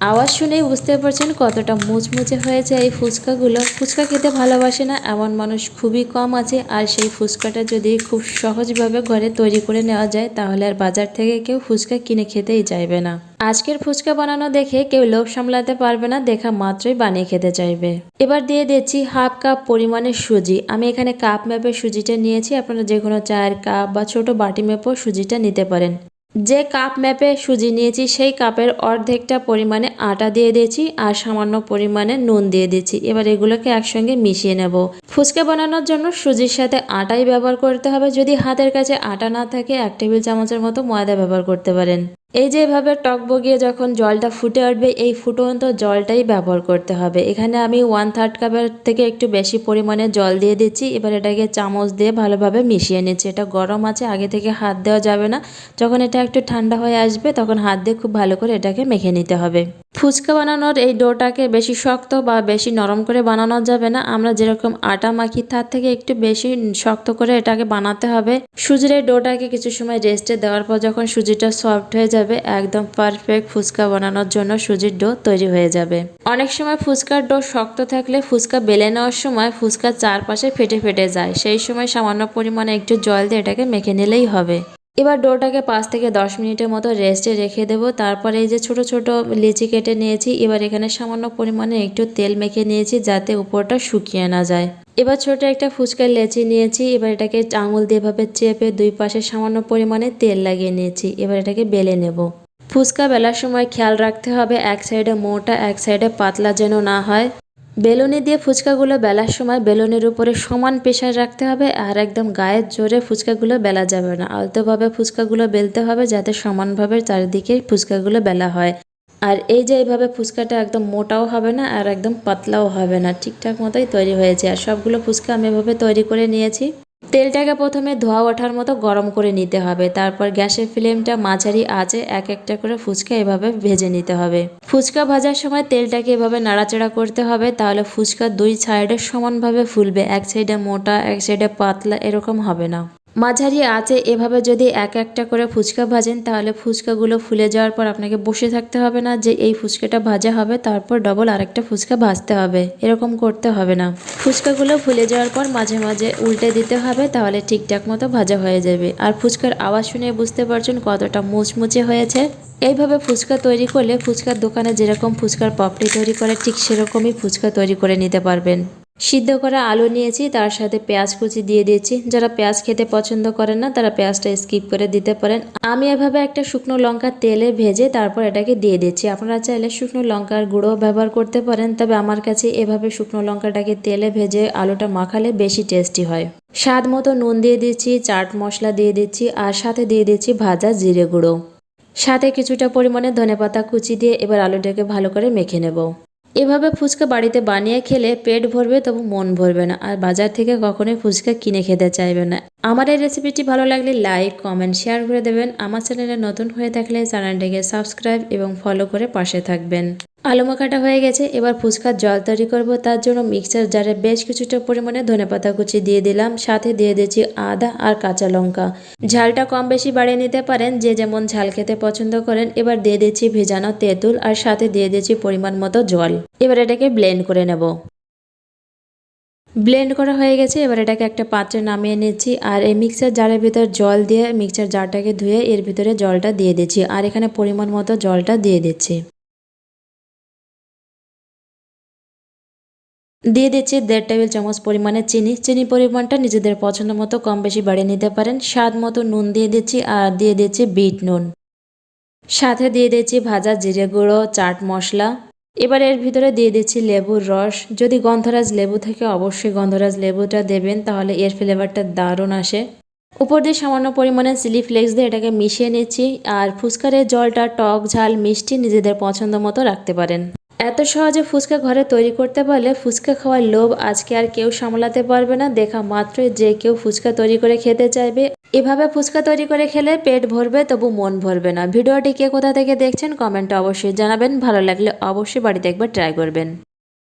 আওয়াজ শুনেই বুঝতে পারছেন কতটা মুচমুচে হয়েছে এই ফুচকাগুলো। ফুচকা খেতে ভালোবাসে না, এমন মানুষ খুবই কম আছে। আর সেই ফুচকাটা যদি খুব সহজভাবে ঘরে তৈরি করে নেওয়া যায়, তাহলে আর বাজার থেকে কেউ ফুচকা কিনে খেতেই চাইবে না। আজকের ফুচকা বানানো দেখে কেউ লোভ সামলাতে পারবে না, দেখা মাত্রই বানিয়ে খেতে চাইবে। এবার দিয়ে দিচ্ছি হাফ কাপ পরিমাণের সুজি। আমি এখানে কাপ ম্যাপে সুজিটা নিয়েছি, আপনারা যে কোনো চায়ের কাপ বা ছোট বাটি ম্যাপেও সুজিটা নিতে পারেন। যে কাপ ম্যাপে সুজি নিয়েছি, সেই কাপের অর্ধেকটা পরিমাণে আটা দিয়ে দিয়েছি আর সামান্য পরিমাণে নুন দিয়ে দিয়েছি। এবার এগুলোকে একসঙ্গে মিশিয়ে নেব। ফুচকা বানানোর জন্য সুজির সাথে আটাই ব্যবহার করতে হবে। যদি হাতের কাছে আটা না থাকে, এক টেবিল চামচের মতো ময়দা ব্যবহার করতে পারেন। এই যে এভাবে টক বগিয়ে যখন জলটা ফুটে উঠবে, এই ফুটন্ত জলটাই ব্যবহার করতে হবে। এখানে আমি ওয়ান থার্ড কাপের থেকে একটু বেশি পরিমাণে জল দিয়ে দিচ্ছি। এবার এটাকে চামচ দিয়ে ভালোভাবে মিশিয়ে নিচ্ছি। এটা গরম আছে, আগে থেকে হাত দেওয়া যাবে না। যখন এটা একটু ঠান্ডা হয়ে আসবে, তখন হাত দিয়ে খুব ভালো করে এটাকে মেখে নিতে হবে। ফুচকা বানানোর এই ডোটাকে বেশি শক্ত বা বেশি নরম করে বানানো যাবে না। আমরা যেরকম আটা মাখি, তার থেকে একটু বেশি শক্ত করে এটাকে বানাতে হবে। সুজির এই ডোটাকে কিছু সময় রেস্টে দেওয়ার পর, যখন সুজিটা সফট হয়ে যাবে একদম পারফেক্ট ফুচকা বানানোর জন্য সুজির ডো তৈরি হয়ে যাবে। অনেক সময় ফুচকার ডো শক্ত থাকলে ফুচকা বেলে নেওয়ার সময় ফুচকা চারপাশে ফেটে ফেটে যায়। সেই সময় সামান্য পরিমাণে একটু জল দিয়ে এটাকে মেখে নিলেই হবে। এবার ডোটাকে পাঁচ থেকে দশ মিনিটের মতো রেস্টে রেখে দেবো। তারপরে এই যে ছোট ছোট লিচি কেটে নিয়েছি, এবার এখানে সামান্য পরিমাণে একটু তেল মেখে নিয়েছি যাতে উপরটা শুকিয়ে না যায়। এবার ছোট একটা ফুচকার লেচি নিয়েছি, এবার এটাকে আঙুল দিয়ে এভাবে চেপে দুই পাশে সামান্য পরিমাণে তেল লাগিয়ে নিয়েছি, এবার এটাকে বেলে নেব। ফুচকা বেলার সময় খেয়াল রাখতে হবে, এক সাইডে মোটা, এক সাইডে পাতলা যেন না হয়। বেলুনি দিয়ে ফুচকাগুলো বেলার সময় বেলুনের উপরে সমান প্রেশার রাখতে হবে আর একদম গায়ের জোরে ফুচকাগুলো বেলা যাবে না। আলতোভাবে ফুচকাগুলো বেলতে হবে যাতে সমানভাবে চারিদিকে ফুচকাগুলো বেলা হয়। আর এই যে এইভাবে ফুচকাটা একদম মোটাও হবে না আর একদম পাতলাও হবে না। ঠিকঠাক মতোই তৈরি হয়েছে। আর সবগুলো ফুচকা আমি এভাবে তৈরি করে নিয়েছি। তেলটাকে প্রথমে ধোয়া ওঠার মতো গরম করে নিতে হবে। তারপর গ্যাসের ফ্লেমটা মাঝারি আঁচে এক একটা করে ফুচকা এভাবে ভেজে নিতে হবে। ফুচকা ভাজার সময় তেলটাকে এভাবে নাড়াচাড়া করতে হবে, তাহলে ফুচকা দুই সাইডে সমানভাবে ফুলবে। এক সাইডে মোটা, এক সাইডে পাতলা এরকম হবে না। মাঝারি আছে এভাবে যদি এক একটা করে ফুচকা ভাজেন, তাহলে ফুচকাগুলো ফুলে যাওয়ার পর আপনাকে বসে থাকতে হবে না যে এই ফুচকাটা ভাজা হবে, তারপর ডবল আরেকটা ফুচকা ভাজতে হবে। এরকম করতে হবে না। ফুচকাগুলো ফুলে যাওয়ার পর মাঝে মাঝে উল্টে দিতে হবে, তাহলে ঠিকঠাক মতো ভাজা হয়ে যাবে। আর ফুচকার আওয়াজ শুনে বুঝতে পারছেন কতটা মুচমুচে হয়েছে? এইভাবে ফুচকা তৈরি করলে ফুচকার দোকানে যেরকম ফুচকার পাপড়ি তৈরি করে, ঠিক সেরকমই ফুচকা তৈরি করে নিতে পারবেন। সিদ্ধ করা আলু নিয়েছি, তার সাথে পেঁয়াজ কুচি দিয়ে দিয়েছি। যারা পেঁয়াজ খেতে পছন্দ করেন না, তারা পেঁয়াজটা স্কিপ করে দিতে পারেন। আমি এভাবে একটা শুকনো লঙ্কা তেলে ভেজে তারপর এটাকে দিয়ে দিচ্ছি। আপনারা চাইলে শুকনো লঙ্কার গুঁড়ো ব্যবহার করতে পারেন, তবে আমার কাছে এভাবে শুকনো লঙ্কাটাকে তেলে ভেজে আলুটা মাখালে বেশি টেস্টি হয়। স্বাদ মতো নুন দিয়ে দিচ্ছি, চাট মশলা দিয়ে দিচ্ছি, আর সাথে দিয়ে দিচ্ছি ভাজা জিরে গুঁড়ো। সাথে কিছুটা পরিমাণে ধনেপাতা কুচি দিয়ে এবার আলুটাকে ভালো করে মেখে নেব। এভাবে ফুচকা বাড়িতে বানিয়ে খেলে পেট ভরবে তবু মন ভরবে না। আর বাজার থেকে কখনোই ফুচকা কিনে খেতে চাইবে না। আমার এই রেসিপিটি ভালো লাগলে লাইক কমেন্ট শেয়ার করে দেবেন। আমার চ্যানেলে নতুন হয়ে থাকলে চ্যানেলটিকে সাবস্ক্রাইব এবং ফলো করে পাশে থাকবেন। আলু মাখাটা হয়ে গেছে, এবার ফুচকার জল তৈরি করব। তার জন্য মিক্সার জারে বেশ কিছুটা পরিমাণে ধনেপাতা কুচি দিয়ে দিলাম। সাথে দিয়ে দিয়েছি আদা আর কাঁচা লঙ্কা। ঝালটা কম বেশি বাড়িয়ে নিতে পারেন, যে যেমন ঝাল খেতে পছন্দ করেন। এবার দিয়ে দিচ্ছি ভেজানো তেঁতুল আর সাথে দিয়ে দিচ্ছি পরিমাণ মতো জল। এবার এটাকে ব্লেন্ড করে নেব। ব্লেন্ড করা হয়ে গেছে, এবার এটাকে একটা পাত্রে নামিয়ে নিচ্ছি। আর এই মিক্সার জারের ভিতর জল দিয়ে মিক্সার জারটাকে ধুয়ে এর ভিতরে জলটা দিয়ে দিচ্ছি। আর এখানে পরিমাণ মতো জলটা দিয়ে দিচ্ছি। দিয়ে দিচ্ছি দেড় টেবিল চামচ পরিমাণে চিনি। চিনি পরিমাণটা নিজেদের পছন্দ মতো কম বেশি বাড়িয়ে নিতে পারেন। স্বাদ মতো নুন দিয়ে দিচ্ছি আর দিয়ে দিচ্ছি বিট নুন। সাথে দিয়ে দিচ্ছি ভাজা জিরে গুঁড়ো, চাট মশলা। এবার এর ভিতরে দিয়ে দিচ্ছি লেবুর রস। যদি গন্ধরাজ লেবু থাকে, অবশ্যই গন্ধরাজ লেবুটা দেবেন, তাহলে এর ফ্লেভারটা দারুণ আসে। উপর দিয়ে সামান্য পরিমাণে চিলি ফ্লেক্স দিয়ে এটাকে মিশিয়ে নিচ্ছি, আর ফুচকারের জলটা টক, ঝাল, মিষ্টি নিজেদের পছন্দ মতো রাখতে পারেন। এত সহজে ফুচকা ঘরে তৈরি করতে পারলে ফুচকা খাওয়ার লোভ আজকে আর কেউ সামলাতে পারবে না। দেখা মাত্রই যে কেউ ফুচকা তৈরি করে খেতে চাইবে। এভাবে ফুচকা তৈরি করে খেলে পেট ভরবে, তবু মন ভরবে না। ভিডিওটি কে কোথা থেকে দেখছেন, কমেন্টে অবশ্যই জানাবেন। ভালো লাগলে অবশ্যই বাড়িতে একবার ট্রাই করবেন।